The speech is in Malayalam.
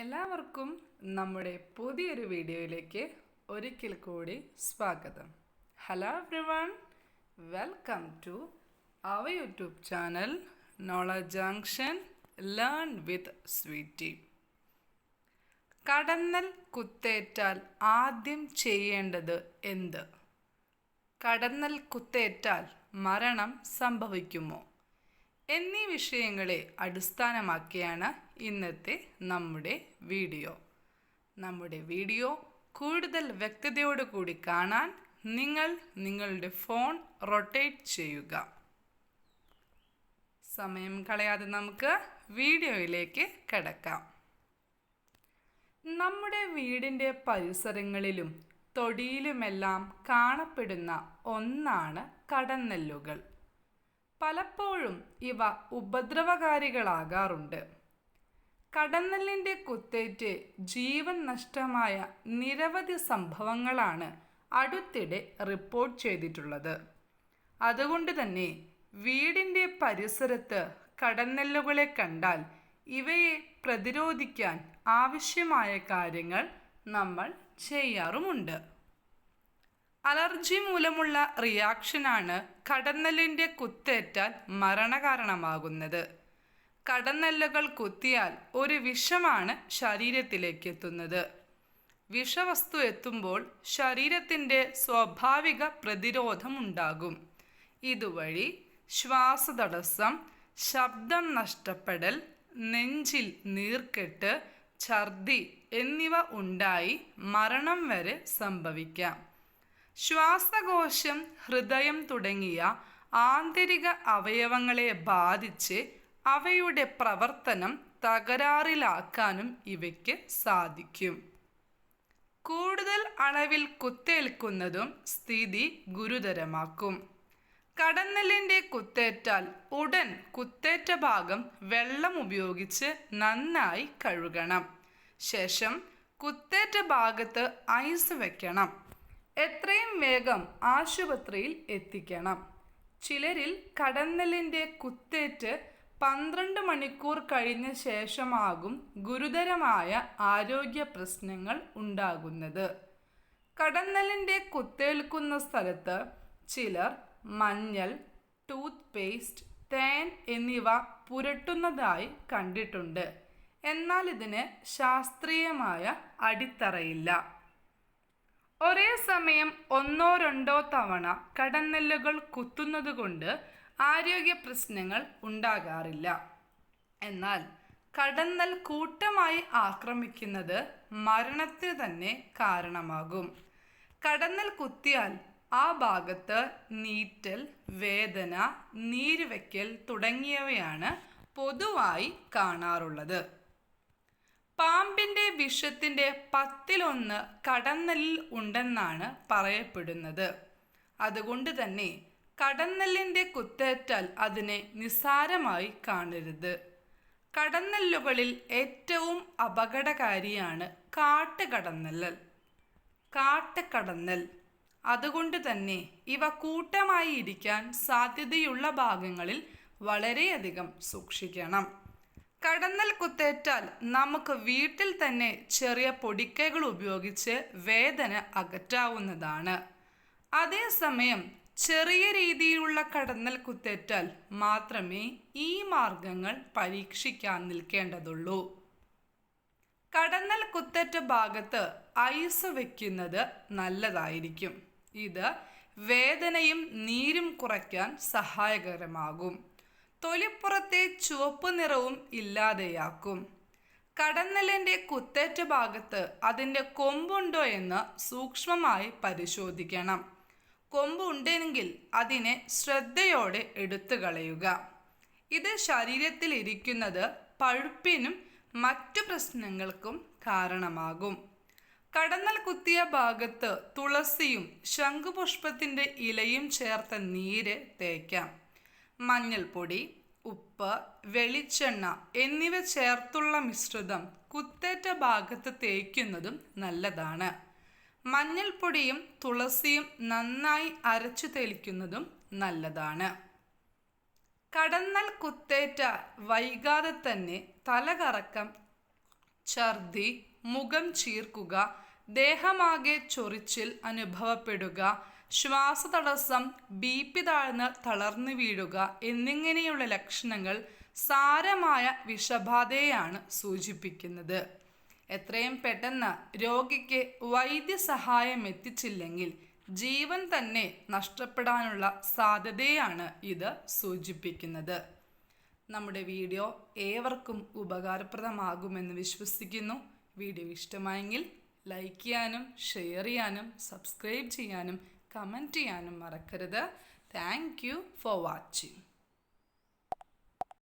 എല്ലാവർക്കും നമ്മുടെ പുതിയൊരു വീഡിയോയിലേക്ക് ഒരിക്കൽ കൂടി സ്വാഗതം. Hello everyone welcome to our YouTube channel knowledge junction learn with Sweety കടന്നൽ കുത്തേറ്റാൽ ആദ്യം ചെയ്യേണ്ടത് എന്ത്? കടന്നൽ കുത്തേറ്റാൽ മരണം സംഭവിക്കുമോ? എന്നീ വിഷയങ്ങളെ അടിസ്ഥാനമാക്കിയാണ് ഇന്നത്തെ നമ്മുടെ വീഡിയോ. നമ്മുടെ വീഡിയോ കൂടുതൽ വ്യക്തതയോടുകൂടി കാണാൻ നിങ്ങൾ നിങ്ങളുടെ ഫോൺ റൊട്ടേറ്റ് ചെയ്യുക. സമയം കളയാതെ നമുക്ക് വീഡിയോയിലേക്ക് കിടക്കാം. നമ്മുടെ വീടിന്റെ പരിസരങ്ങളിലും തൊടിയിലുമെല്ലാം കാണപ്പെടുന്ന ഒന്നാണ് കടന്നെല്ലുകൾ. പലപ്പോഴും ഇവ ഉപദ്രവകാരികളാകാറുണ്ട്. കടന്നലിന്റെ കുത്തേറ്റ് ജീവൻ നഷ്ടമായ നിരവധി സംഭവങ്ങളാണ് അടുത്തിടെ റിപ്പോർട്ട് ചെയ്തിട്ടുള്ളത്. അതുകൊണ്ട് തന്നെ വീടിന്റെ പരിസരത്ത് കടന്നെല്ലുകളെ കണ്ടാൽ ഇവയെ പ്രതിരോധിക്കാൻ ആവശ്യമായ കാര്യങ്ങൾ നമ്മൾ ചെയ്യാറുമുണ്ട്. അലർജി മൂലമുള്ള റിയാക്ഷനാണ് കടന്നലിന്റെ കുത്തേറ്റാൽ മരണകാരണമാകുന്നത്. കടന്നല്ലുകൾ കുത്തിയാൽ ഒരു വിഷമാണ് ശരീരത്തിലേക്ക് എത്തുന്നത് വിഷവസ്തു എത്തുമ്പോൾ ശരീരത്തിന്റെ സ്വാഭാവിക പ്രതിരോധം ഉണ്ടാകും ഇതുവഴി ശ്വാസതടസ്സം ശബ്ദം നഷ്ടപ്പെടൽ നെഞ്ചിൽ നീർക്കെട്ട് ഛർദി എന്നിവ ഉണ്ടായി മരണം വരെ സംഭവിക്കാം. ശ്വാസകോശം ഹൃദയം തുടങ്ങിയ ആന്തരിക അവയവങ്ങളെ ബാധിച്ച് അവയുടെ പ്രവർത്തനം തകരാറിലാക്കാനും ഇവയ്ക്ക് സാധിക്കും. കൂടുതൽ അളവിൽ കുത്തേൽക്കുന്നതും സ്ഥിതി ഗുരുതരമാക്കും. കടന്നലിന്റെ കുത്തേറ്റാൽ ഉടൻ കുത്തേറ്റ ഭാഗം വെള്ളം ഉപയോഗിച്ച് നന്നായി കഴുകണം. ശേഷം കുത്തേറ്റ ഭാഗത്ത് ഐസ് വെക്കണം. എത്രയും വേഗം ആശുപത്രിയിൽ എത്തിക്കണം. ചിലരിൽ കടന്നലിന്റെ കുത്തേറ്റ് പന്ത്രണ്ട് മണിക്കൂർ കഴിഞ്ഞ ശേഷമാകും ഗുരുതരമായ ആരോഗ്യ പ്രശ്നങ്ങൾ ഉണ്ടാകുന്നത്. കടന്നലിന്റെ കുത്തേൽക്കുന്ന സ്ഥലത്ത് ചിലർ മഞ്ഞൾ ടൂത്ത് പേസ്റ്റ് തേൻ എന്നിവ പുരട്ടുന്നതായി കണ്ടിട്ടുണ്ട്. എന്നാൽ ഇതിന് ശാസ്ത്രീയമായ അടിത്തറയില്ല. ഒരേ സമയം ഒന്നോ രണ്ടോ തവണ കടന്നെല്ലുകൾ കുത്തുന്നത് കൊണ്ട് ആരോഗ്യ പ്രശ്നങ്ങൾ ഉണ്ടാകാറില്ല. എന്നാൽ കടന്നൽ കൂട്ടമായി ആക്രമിക്കുന്നത് മരണത്തിന് തന്നെ കാരണമാകും. കടന്നൽ കുത്തിയാൽ ആ ഭാഗത്ത് നീറ്റൽ വേദന നീരുവയ്ക്കൽ തുടങ്ങിയവയാണ് പൊതുവായി കാണാറുള്ളത്. പാമ്പിന്റെ വിഷത്തിന്റെ പത്തിലൊന്ന് കടന്നലിൽ ഉണ്ടെന്നാണ് പറയപ്പെടുന്നത്. അതുകൊണ്ട് തന്നെ കടന്നലിന്റെ കുത്തേറ്റാൽ അതിനെ നിസ്സാരമായി കാണരുത്. കടന്നല്ലുകളിൽ ഏറ്റവും അപകടകാരിയാണ് കാട്ടുകടന്നല്ലൽ. കാട്ടുകടന്നൽ അതുകൊണ്ട് തന്നെ ഇവ കൂട്ടമായി ഇരിക്കാൻ സാധ്യതയുള്ള ഭാഗങ്ങളിൽ വളരെയധികം സൂക്ഷിക്കണം. കടന്നൽ കുത്തേറ്റാൽ നമുക്ക് വീട്ടിൽ തന്നെ ചെറിയ പൊടിക്കൈകൾ ഉപയോഗിച്ച് വേദന അകറ്റാവുന്നതാണ്. അതേസമയം ചെറിയ രീതിയിലുള്ള കടന്നൽ കുത്തേറ്റാൽ മാത്രമേ ഈ മാർഗങ്ങൾ പരീക്ഷിക്കാൻ നിൽക്കേണ്ടതുള്ളൂ. കടന്നൽ കുത്തേറ്റ ഭാഗത്ത് ഐസ് വയ്ക്കുന്നത് നല്ലതായിരിക്കും. ഇത് വേദനയും നീരും കുറയ്ക്കാൻ സഹായകരമാകും. തൊലിപ്പുറത്തെ ചുവപ്പ് നിറവും ഇല്ലാതെയാക്കും. കടന്നലിന്റെ കുത്തേറ്റ ഭാഗത്ത് അതിന്റെ കൊമ്പുണ്ടോ എന്ന് സൂക്ഷ്മമായി പരിശോധിക്കണം. കൊമ്പുണ്ടെങ്കിൽ അതിനെ ശ്രദ്ധയോടെ എടുത്തു കളയുക. ഇത് ശരീരത്തിൽ ഇരിക്കുന്നത് പഴുപ്പിനും മറ്റു പ്രശ്നങ്ങൾക്കും കാരണമാകും. കടന്നൽ കുത്തിയ ഭാഗത്ത് തുളസിയും ശംഖുപുഷ്പത്തിന്റെ ഇലയും ചേർത്ത നീര് തേക്കാം. മഞ്ഞൾപ്പൊടി ഉപ്പ് വെളിച്ചെണ്ണ എന്നിവ ചേർത്തുള്ള മിശ്രിതം കുത്തേറ്റ ഭാഗത്ത് തേക്കുന്നതും നല്ലതാണ്. മഞ്ഞൾപ്പൊടിയും തുളസിയും നന്നായി അരച്ചു തെളിക്കുന്നതും നല്ലതാണ്. കടന്നൽ കുത്തേറ്റ വൈകാതെ തന്നെ തലകറക്കം ഛർദി മുഖം ചീർക്കുക ദേഹമാകെ ചൊറിച്ചിൽ അനുഭവപ്പെടുക ശ്വാസതടസ്സം ബി പി താഴ്ന്ന് തളർന്നു വീഴുക എന്നിങ്ങനെയുള്ള ലക്ഷണങ്ങൾ സാരമായ വിഷബാധയെയാണ് സൂചിപ്പിക്കുന്നത്. എത്രയും പെട്ടെന്ന് രോഗിക്ക് വൈദ്യസഹായം എത്തിച്ചില്ലെങ്കിൽ ജീവൻ തന്നെ നഷ്ടപ്പെടാനുള്ള സാധ്യതയാണ് ഇത് സൂചിപ്പിക്കുന്നത്. നമ്മുടെ വീഡിയോ ഏവർക്കും ഉപകാരപ്രദമാകുമെന്ന് വിശ്വസിക്കുന്നു. വീഡിയോ ഇഷ്ടമായെങ്കിൽ ലൈക്ക് ചെയ്യാനും ഷെയർ ചെയ്യാനും സബ്സ്ക്രൈബ് ചെയ്യാനും കമന്റ് ചെയ്യാനും മറക്കരുത്. Thank you for watching.